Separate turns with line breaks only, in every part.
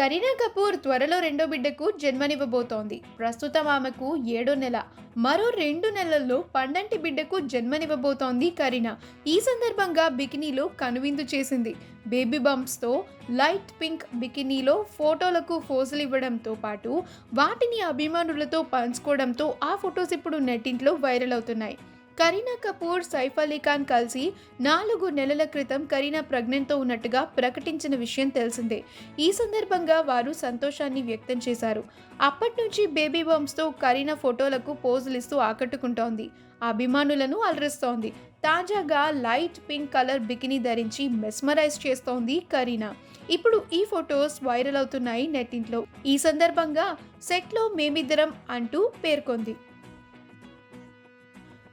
కరీనా కపూర్ త్వరలో రెండో బిడ్డకు జన్మనివ్వబోతోంది. ప్రస్తుతం ఆమెకు ఏడో నెల. మరో రెండు నెలల్లో పండంటి బిడ్డకు జన్మనివ్వబోతోంది కరీనా. ఈ సందర్భంగా బికినీలో కనువిందు చేసింది. బేబీ బంప్స్తో లైట్ పింక్ బికినీలో ఫోటోలకు ఫోజులు ఇవ్వడంతో పాటు వాటిని అభిమానులతో పంచుకోవడంతో ఆ ఫొటోస్ ఇప్పుడు నెట్టింట్లో వైరల్ అవుతున్నాయి. కరీనా కపూర్ సైఫ్ అలీ ఖాన్ కలిసి నాలుగు నెలల క్రితం కరీనా ప్రెగ్నెంట్తో ఉన్నట్టుగా ప్రకటించిన విషయం తెలిసిందే. ఈ సందర్భంగా వారు సంతోషాన్ని వ్యక్తం చేశారు. అప్పటి నుంచి బేబీ బంప్స్తో కరీనా ఫోటోలకు పోజులు ఇస్తూ ఆకట్టుకుంటోంది. అభిమానులను అలరిస్తోంది. తాజాగా లైట్ పింక్ కలర్ బికినీ ధరించి మెస్మరైజ్ చేస్తోంది కరీనా. ఇప్పుడు ఈ ఫొటోస్ వైరల్ అవుతున్నాయి నెట్టింట్లో. ఈ సందర్భంగా సెట్లో మేమిద్దరం అంటూ పేర్కొంది.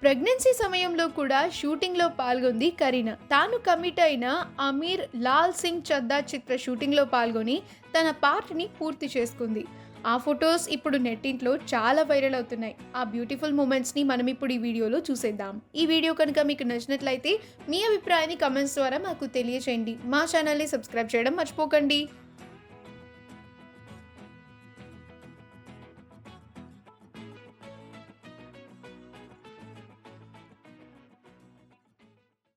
ప్రెగ్నెన్సీ సమయంలో కూడా షూటింగ్లో పాల్గొంది కరీనా. తాను కమిట్ అయిన అమీర్ లాల్ సింగ్ చద్దా చిత్ర షూటింగ్లో పాల్గొని తన పార్ట్ని పూర్తి చేసుకుంది. ఆ ఫొటోస్ ఇప్పుడు నెట్టింట్లో చాలా వైరల్ అవుతున్నాయి. ఆ బ్యూటిఫుల్ మూమెంట్స్ని మనం ఇప్పుడు ఈ వీడియోలో చూసేద్దాం. ఈ వీడియో కనుక మీకు నచ్చినట్లయితే మీ అభిప్రాయాన్ని కమెంట్స్ ద్వారా మాకు తెలియచేయండి. మా ఛానల్ని సబ్స్క్రైబ్ చేయడం మర్చిపోకండి.